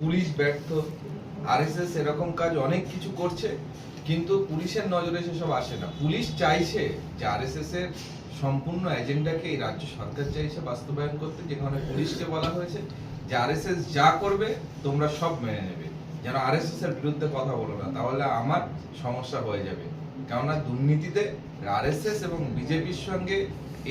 Police ব্যর্থ, RSS এরকম কাজ অনেক কিছু করছে, কিন্তু পুলিশের নজরে সেসব আসে না। পুলিশ চাইছে যে আরএসএস এর সম্পূর্ণ এজেন্ডাকে এই রাজ্য সরকার চাইছে বাস্তবায়ন করতে, যেখানে পুলিশকে বলা হয়েছে যে আরএসএস যা করবে, তোমরা সব মেনে নেবে। যেন আরএসএস এর বিরুদ্ধে কথা বলো না, তাহলে আমার সমস্যা হয়ে যাবে। কেননা দুর্নীতিতে আরএসএস এবং বিজেপির সঙ্গে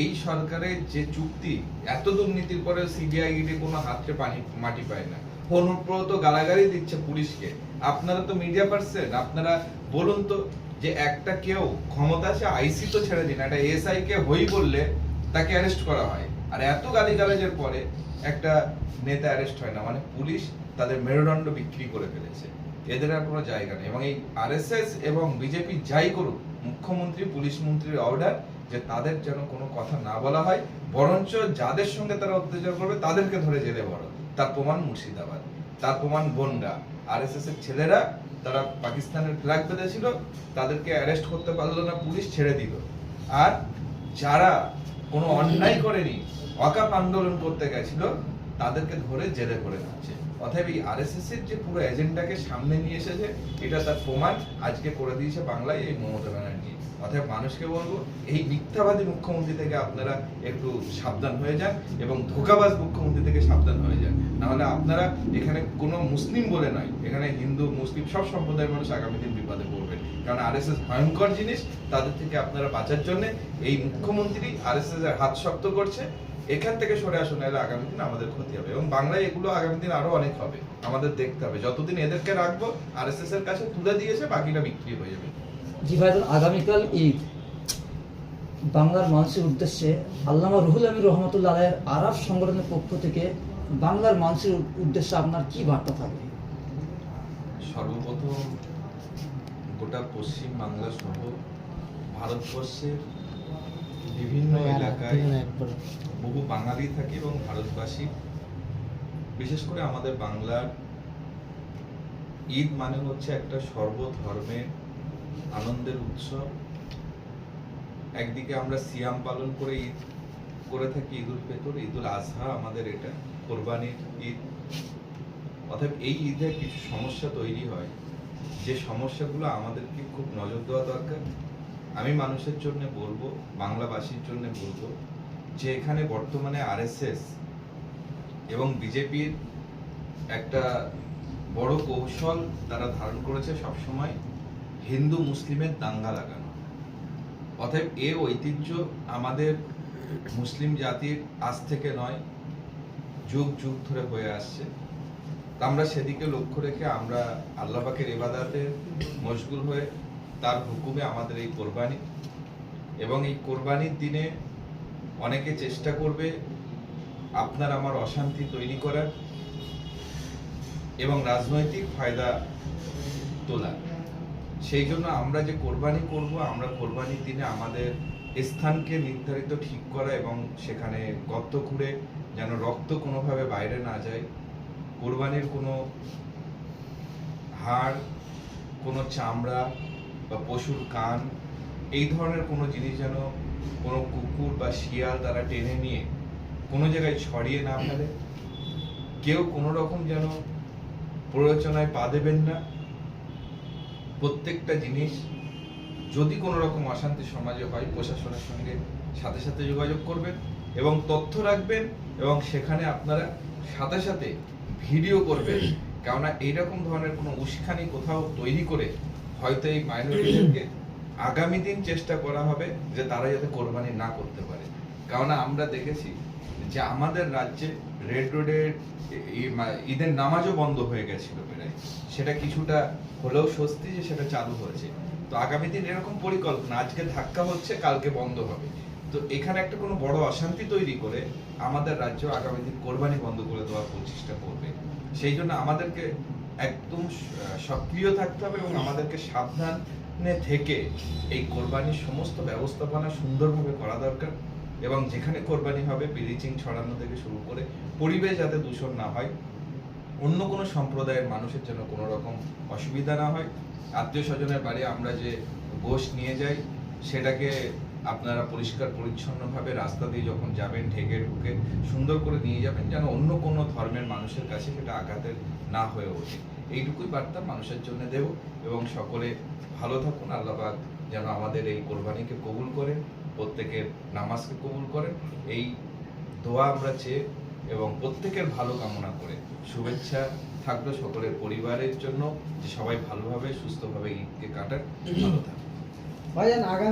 এই সরকারের যে চুক্তি, এত দুর্নীতির পরে সিবিআই কোনো হাতে পানি, মাটি পায় না। অনুব্রত গালাগালি দিচ্ছে পুলিশকে। আপনারা তো মিডিয়া পার্সন আপনারা বলুন তো যে একটা কেউ ক্ষমতা আছে আইসি তো ছেড়ে দিন, একটা এসআই কে হই বললে তাকে অ্যারেস্ট করা হয়। আর এত গালিগালাজের পরে একটা নেতা অ্যারেস্ট হয় না মানে পুলিশ তাদের মেরুদণ্ড বিক্রি করে ফেলেছে। এদের আর কোনো জায়গা নেই। এবং এই আরএসএস এবং বিজেপি যাই করুক, মুখ্যমন্ত্রী, পুলিশ মন্ত্রীর অর্ডার যে তাদের যেন কোনো কথা না বলা হয়, বরঞ্চ যাদের সঙ্গে তারা অত্যাচার করবে, তাদেরকে ধরে জেলে বড় তার প্রমাণ মুর্শিদাবাদ, তার প্রমাণ বনগা। আরএসএস এর ছেলেরা তারা পাকিস্তানের ফ্ল্যাগ পেতেছিল, তাদেরকে অ্যারেস্ট করতে পারল না, পুলিশ ছেড়ে দিল। আর যারা কোনো অন্যায় করেনি অকাপ আন্দোলন করতে গেছিল, তাদেরকে ধরে জেলে করে দিচ্ছে। অতএব এই আরএসএস এর যে পুরো এজেন্ডাকে সামনে নিয়ে এসেছে, এটা তার প্রমাণ আজকে করে দিয়েছে বাংলায় এই মমতা ব্যানার্জি। অতএব মানুষকে বলব, এই মিথ্যাবাদী মুখ্যমন্ত্রী থেকে আপনারা একটু সাবধান হয়ে যান এবং ধোকাবাজ মুখ্যমন্ত্রী থেকে সাবধান হয়ে যান। নাহলে আপনারা এখানে কোনো মুসলিম বলে নয়, এখানে হিন্দু, মুসলিম সব সম্প্রদায়ের মানুষ আগামী দিন বিপদে পড়বে কারণ আরএসএস ভয়ঙ্কর জিনিস, তাদের থেকে আপনারা বাঁচার জন্য এই মুখ্যমন্ত্রী আর এস এর হাত শক্ত করছে। এখান থেকে সরে আসুন এলে আগামী দিন আমাদের ক্ষতি হবে এবং বাংলায় এগুলো আগামী দিন আরও অনেক হবে। আমাদের দেখতে হবে। যতদিন এদেরকে রাখব, আরএসএস এর কাছে তুলে দিয়েছে বাকিটা বিক্রি হয়ে যাবে। জি ভাইজান আগামীকাল ঈদ। বাংলার মানুষের উদ্দেশ্যে আল্লামা রুহুল আমির রহমতুল্লাহ আলাইয়ের আরাফ সংগঠনের পক্ষ থেকে বাংলার মানুষের উদ্দেশ্যে আপনার কি বার্তা থাকবে? সর্বপ্রথম গোটা পশ্চিম বাংলা সহ ভারতবর্ষের বিভিন্ন এলাকায় বহু বাঙালি থাকে এবং ভারতবাসী। বিশেষ করে আমাদের বাংলার ঈদ মানে হচ্ছে একটা সর্বধর্মের আনন্দের উৎসব। একদিকে আমরা সিয়াম পালন করে ঈদ, করে থাকি ঈদুল ফিতর, ঈদুল আজহা আমাদের এটা, কোরবানির ঈদ। অর্থাৎ এই ঈদে কিছু সমস্যা তৈরি হয়। যে সমস্যাগুলো আমাদেরকে খুব নজর দেওয়া দরকার। আমি মানুষের জন্য বলব, বাংলাবাসীর জন্য বলব, যে এখানে বর্তমানে আরএসএস এবং বিজেপির একটা বড় কৌশল তারা ধারণ করেছে সবসময়। হিন্দু মুসলিমের দাঙ্গা লাগানো। অতএব এ ঐতিহ্য আমাদের মুসলিম জাতির আজ থেকে নয়, যুগ যুগ ধরে হয়ে আসছে। আমরা সেদিকে লক্ষ্য রেখে আমরা আল্লাহ পাকের ইবাদাতে মশগুল হয়ে তার হুকুমে আমাদের এই কোরবানি এবং এই কোরবানির দিনে অনেকে চেষ্টা করবে আপনার আমার অশান্তি তৈরি করার এবং রাজনৈতিক ফায়দা তোলার। সেই জন্য আমরা যে কোরবানি করব, আমরা কোরবানির দিনে আমাদের স্থানকে নির্ধারিত ঠিক করা এবং সেখানে গর্ত খুঁড়ে যেন রক্ত কোনোভাবে বাইরে না যায়, কোরবানির কোনো হাড়, কোনো চামড়া বা পশুর কান, এই ধরনের কোনো জিনিস যেন কোনো কুকুর বা শিয়াল তারা টেনে নিয়ে কোনো জায়গায় ছড়িয়ে না ফেলে। কেউ কোনো রকম যেন প্ররোচনায় পা দেবেন না। প্রত্যেকটা জিনিস যদি কোনো রকম অশান্তি সমাজে হয়, প্রশাসনের সঙ্গে সাথে সাথে যোগাযোগ করবেন এবং তথ্য রাখবেন এবং সেখানে আপনারা সাথে সাথে ভিডিও করবেন। কেননা এইরকম ধরনের কোনো উস্কানি কোথাও তৈরি করে হয়তো এই মাইনরিটিদেরকে আগামী দিন চেষ্টা করা হবে যে তারা যাতে কোরবানি না করতে পারে। কেননা আমরা দেখেছি যে আমাদের রাজ্যে রেড রোডের ঈদের নামাজও বন্ধ হয়ে গেছিল প্রায়। সেটা কিছুটা হলেও স্বস্তি যে সেটা চালু হয়েছে। তো আগামী দিন এরকম পরিকল্পনা, আজকে ধাক্কা হচ্ছে, কালকে বন্ধ হবে। তো এখানে একটা কোনো বড় অশান্তি তৈরি করে আমাদের রাজ্য আগামী দিন কোরবানি বন্ধ করে দেওয়ার প্রচেষ্টা করবে। সেই জন্য আমাদেরকে একদম সক্রিয় থাকতে হবে এবং আমাদেরকে সাবধানে থেকে এই কোরবানির সমস্ত ব্যবস্থাপনা সুন্দরভাবে করা দরকার। এবং যেখানে কোরবানি হবে, ব্লিচিং ছড়ানো থেকে শুরু করে পরিবেশ যাতে দূষণ না হয়, অন্য কোনো সম্প্রদায়ের মানুষের জন্য কোনো রকম অসুবিধা না হয়। আত্মীয় স্বজনের বাড়ি আমরা যে গোশ নিয়ে যাই, সেটাকে আপনারা পরিষ্কার, পরিচ্ছন্নভাবে রাস্তা দিয়ে যখন যাবেন, ঢেকে ঢুকে সুন্দর করে নিয়ে যাবেন, যেন অন্য কোনো ধর্মের মানুষের কাছে সেটা আঘাতের না হয়ে ওঠে। এইটুকুই বার্তা মানুষের জন্য দেব এবং সকলে ভালো থাকুন। আল্লাহবাদ যেন আমাদের এই কোরবানিকে কবুল করেন। প্রত্যেকের নামাজকে কবুল করেন এই দোয়া আমরা চেয়ে এবং প্রত্যেকের ভালো কামনা করে শুভেচ্ছা থাকল সকলের পরিবারের জন্য। যে সবাই ভালোভাবে, সুস্থভাবে ঈদকে কাটান ভালো থাকে। ভাইজান, আগামী